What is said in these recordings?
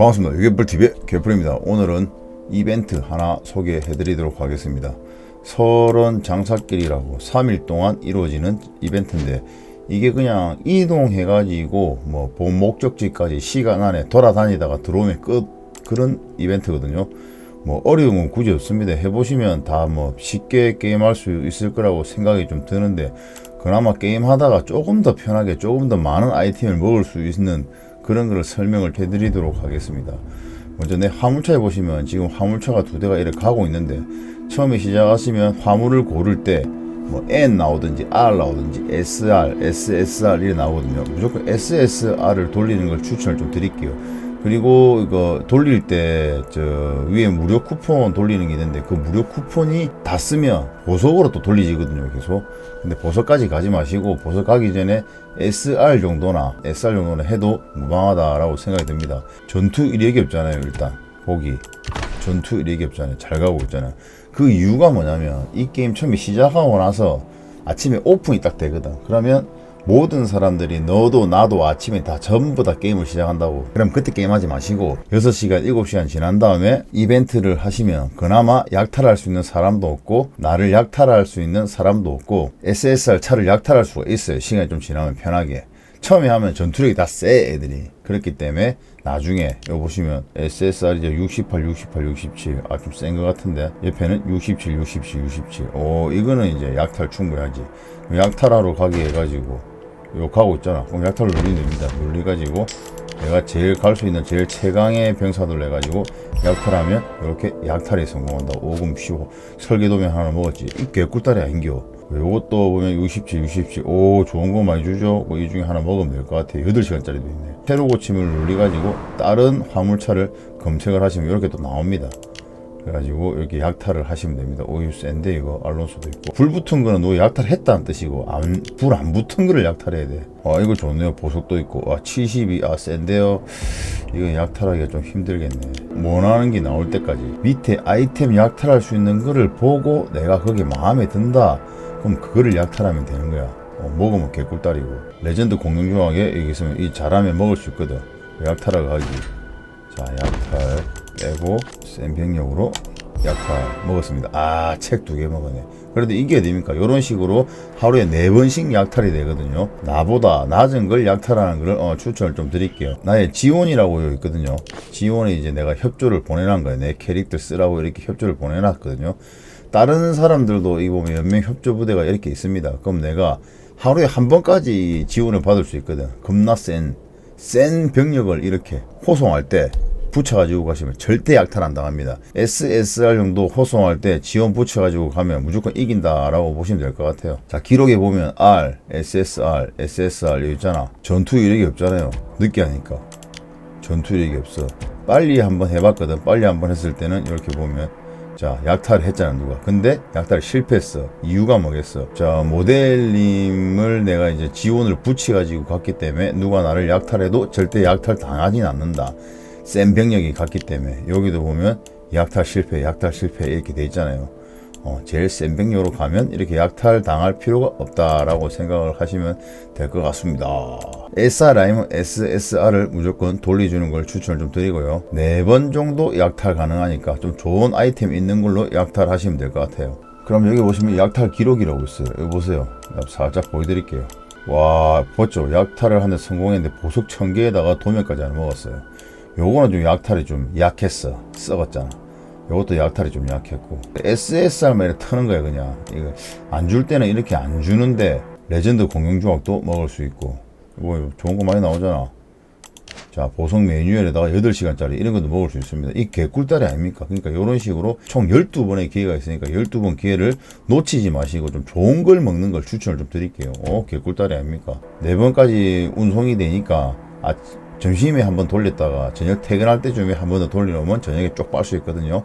반갑습니다. 유개불TV의 개불입니다. 오늘은 이벤트 하나 소개해 드리도록 하겠습니다. 설원 장사길이라고 3일 동안 이루어지는 이벤트인데 이게 그냥 이동해 가지고 뭐 본 목적지까지 시간 안에 돌아다니다가 들어오면 끝 그런 이벤트거든요. 뭐 어려운 건 굳이 없습니다. 해보시면 다 뭐 쉽게 게임할 수 있을 거라고 생각이 좀 드는데 그나마 게임하다가 조금 더 편하게 조금 더 많은 아이템을 먹을 수 있는 그런 거를 설명을 해드리도록 하겠습니다. 먼저 내 화물차에 보시면 지금 화물차가 두 대가 이렇게 가고 있는데 처음에 시작하시면 화물을 고를 때 뭐 N 나오든지 R 나오든지 SR, SSR 이렇게 나오거든요. 무조건 SSR을 돌리는 걸 추천을 좀 드릴게요. 그리고 이거 돌릴 때 저 위에 무료 쿠폰 돌리는 게 있는데 그 무료 쿠폰이 다 쓰면 보석으로 또 돌리지거든요 계속. 근데 보석까지 가지 마시고 보석 가기 전에 SR 정도나 SR 정도는 해도 무방하다라고 생각이 듭니다. 전투 이력이 없잖아요 일단. 보기. 전투 이력이 없잖아요. 잘 가고 있잖아요. 그 이유가 뭐냐면 이 게임 처음에 시작하고 나서 아침에 오픈이 딱 되거든. 그러면 모든 사람들이 너도 나도 아침에 다 전부 다 게임을 시작한다고. 그럼 그때 게임하지 마시고 6시간 7시간 지난 다음에 이벤트를 하시면 그나마 약탈할 수 있는 사람도 없고 나를 약탈할 수 있는 사람도 없고 SSR 차를 약탈할 수가 있어요. 시간이 좀 지나면 편하게. 처음에 하면 전투력이 다 세 애들이. 그렇기 때문에 나중에 여기 보시면 SSR 이제 68, 68, 67 아 좀 센 것 같은데. 옆에는 67, 67, 67 오 이거는 이제 약탈 충분하지. 약탈하러 가게 해가지고 욕하고 있잖아. 그럼 약탈을 누리면 됩니다. 눌리가지고 내가 제일 갈 수 있는 제일 최강의 병사들 해가지고 약탈하면 이렇게 약탈에 성공한다. 오금 쉬워. 설계도면 하나 먹었지. 이 개꿀다리 아닌겨. 요것도 보면 67, 67. 오, 좋은 거 많이 주죠. 뭐 이 중에 하나 먹으면 될 것 같아요. 8시간짜리도 있네. 새로 고침을 눌리가지고 다른 화물차를 검색을 하시면 이렇게 또 나옵니다. 그래가지고 이렇게 약탈을 하시면 됩니다. 오유 센데 이거 알론소도 있고 불 붙은 거는 너 약탈했다는 뜻이고 불 안 붙은 거를 약탈해야 돼. 아 이거 좋네요. 보석도 있고 아 70이 아 센데요. 이건 약탈하기가 좀 힘들겠네. 원하는 게 나올 때까지 밑에 아이템 약탈할 수 있는 거를 보고 내가 거기 마음에 든다. 그럼 그거를 약탈하면 되는 거야. 어, 먹으면 개꿀다리고 레전드 공룡조항에 여기 있으면 이 잘하면 먹을 수 있거든. 약탈하고 가기. 자 약탈 빼고 센 병력으로 약탈 먹었습니다. 아, 책 두 개 먹었네. 그런데 이게 됩니까? 이런 식으로 하루에 네 번씩 약탈이 되거든요. 나보다 낮은 걸 약탈하는 걸 어, 추천을 좀 드릴게요. 나의 지원이라고 있거든요. 지원에 이제 내가 협조를 보내놓은 거예요. 내 캐릭터 쓰라고 이렇게 협조를 보내놨거든요. 다른 사람들도 이 보면 연맹 협조 부대가 이렇게 있습니다. 그럼 내가 하루에 한 번까지 지원을 받을 수 있거든. 겁나 센, 센 병력을 이렇게 호송할 때 붙여가지고 가시면 절대 약탈 안 당합니다. SSR 정도 호송할 때 지원 붙여가지고 가면 무조건 이긴다라고 보시면 될 것 같아요. 자 기록에 보면 R, SSR, SSR 여기 있잖아. 전투 이력이 없잖아요. 늦게 하니까 전투 이력이 없어. 빨리 한번 해봤거든. 빨리 한번 했을 때는 이렇게 보면 자, 약탈을 했잖아, 누가. 근데 약탈을 실패했어. 이유가 뭐겠어? 자, 모델님을 내가 이제 지원을 붙여가지고 갔기 때문에 누가 나를 약탈해도 절대 약탈 당하진 않는다. 센 병력이 갔기 때문에 여기도 보면 약탈 실패, 약탈 실패 이렇게 돼 있잖아요. 어, 제일 센 병력으로 가면 이렇게 약탈 당할 필요가 없다라고 생각을 하시면 될 것 같습니다. SR 아니면 SSR을 무조건 돌려주는 걸 추천을 좀 드리고요. 네 번 정도 약탈 가능하니까 좀 좋은 아이템 있는 걸로 약탈하시면 될 것 같아요. 그럼 여기 보시면 약탈 기록이라고 있어요. 여기 보세요. 살짝 보여드릴게요. 와, 봤죠? 약탈을 하는데 성공했는데 보석 1000개에다가 도면까지 안 먹었어요. 요거는 좀 약탈이 좀 약했어. 썩었잖아. 요것도 약탈이 좀 약했고. SSR만 트는 거야, 그냥. 이거 안 줄 때는 이렇게 안 주는데, 레전드 공룡조각도 먹을 수 있고. 뭐, 좋은 거 많이 나오잖아. 자, 보석 메뉴에다가 8시간짜리 이런 것도 먹을 수 있습니다. 이 개꿀다리 아닙니까? 그러니까 이런 식으로 총 12번의 기회가 있으니까 12번 기회를 놓치지 마시고 좀 좋은 걸 먹는 걸 추천을 좀 드릴게요. 어, 개꿀다리 아닙니까? 4번까지 운송이 되니까 아, 점심에 한번 돌렸다가 저녁 퇴근할 때쯤에 한 번 더 돌려놓으면 저녁에 쪽 빨 수 있거든요.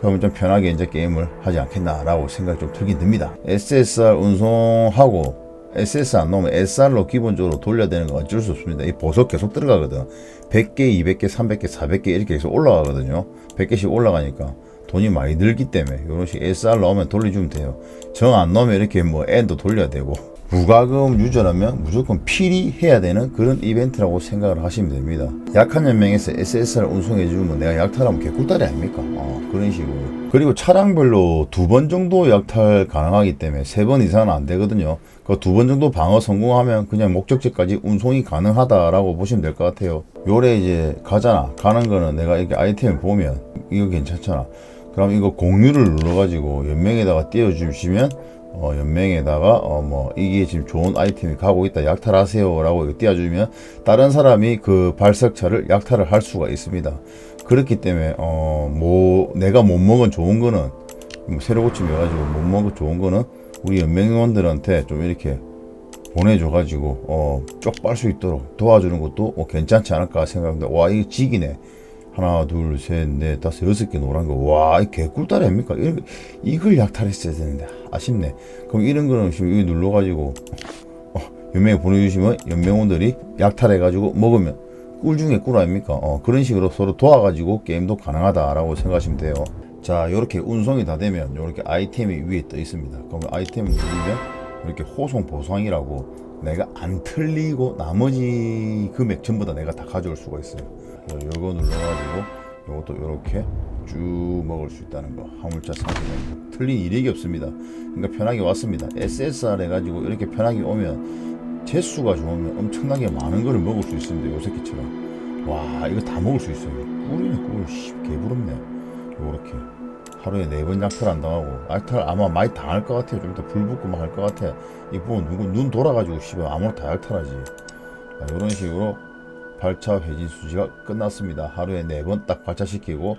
그러면 좀 편하게 이제 게임을 하지 않겠나라고 생각이 좀 들긴 듭니다. SSR 운송하고 SSR 안 나오면 SR로 기본적으로 돌려야 되는 건 어쩔 수 없습니다. 이 보석 계속 들어가거든. 100개, 200개, 300개, 400개 이렇게 계속 올라가거든요. 100개씩 올라가니까 돈이 많이 들기 때문에 이런 식 SR 나오면 돌려주면 돼요. 정 안 나오면 이렇게 뭐 N도 돌려야 되고 부가금 유저라면 무조건 필히 해야 되는 그런 이벤트라고 생각을 하시면 됩니다. 약한 연맹에서 SSR 운송해주면 내가 약탈하면 개꿀다리 아닙니까? 어, 그런 식으로. 그리고 차량별로 두 번 정도 약탈 가능하기 때문에 세 번 이상은 안 되거든요. 그 두 번 정도 방어 성공하면 그냥 목적지까지 운송이 가능하다라고 보시면 될 것 같아요. 요래 이제 가잖아. 가는 거는 내가 이렇게 아이템을 보면 이거 괜찮잖아. 그럼 이거 공유를 눌러가지고 연맹에다가 띄워주시면 어, 연맹에다가 어, 뭐 이게 지금 좋은 아이템이 가고 있다 약탈하세요라고 띄워주면 다른 사람이 그 발석차를 약탈을 할 수가 있습니다. 그렇기 때문에 어, 뭐 내가 못 먹은 좋은 거는 뭐 새로 고침해가지고 못 먹은 좋은 거는 우리 연맹원들한테 좀 이렇게 보내줘가지고 어, 쪽빨 수 있도록 도와주는 것도 어, 괜찮지 않을까 생각합니다. 와 이거 직이네. 하나, 둘, 셋, 넷, 다섯, 여섯 개 노란 거. 와, 이 개꿀다리 아닙니까? 이걸, 이걸 약탈했어야 되는데. 아쉽네. 그럼 이런 거는 지금 여기 눌러가지고, 어, 연맹에 보내주시면 연맹원들이 약탈해가지고 먹으면 꿀 중에 꿀 아닙니까? 어, 그런 식으로 서로 도와가지고 게임도 가능하다라고 생각하시면 돼요. 자, 요렇게 운송이 다 되면 요렇게 아이템이 위에 떠 있습니다. 그럼 아이템을 누르면 이렇게 호송 보상이라고 내가 안 틀리고 나머지 금액 전부 다 내가 다 가져올 수가 있어요. 요거 눌러가지고 요것도 요렇게 쭉 먹을 수 있다는 거. 화물차 사기는 틀린 이력이 없습니다. 그러니까 편하게 왔습니다. SSR 해가지고 이렇게 편하게 오면 재수가 좋으면 엄청나게 많은 거를 먹을 수 있습니다. 요 새끼처럼. 와 이거 다 먹을 수 있어요. 꿀이네 꿀. 씨, 개부럽네. 요렇게. 하루에 네 번 약탈 안 당하고 약탈 아마 많이 당할 것 같아요. 좀 이따 불 붙고 막 할 것 같아. 이 보면 누구 눈 돌아가지고 씨발 아무나 다 약탈하지. 자, 이런 식으로 발차 회진 수지가 끝났습니다. 하루에 네 번 딱 발차시키고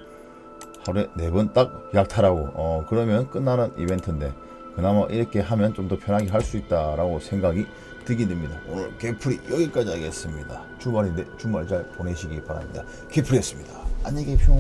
하루에 네 번 딱 약탈하고 어 그러면 끝나는 이벤트인데 그나마 이렇게 하면 좀 더 편하게 할 수 있다라고 생각이 들게 됩니다. 오늘 개풀이 여기까지 하겠습니다. 주말인데 주말 잘 보내시기 바랍니다. 개풀이었습니다. 안녕히 계십시오.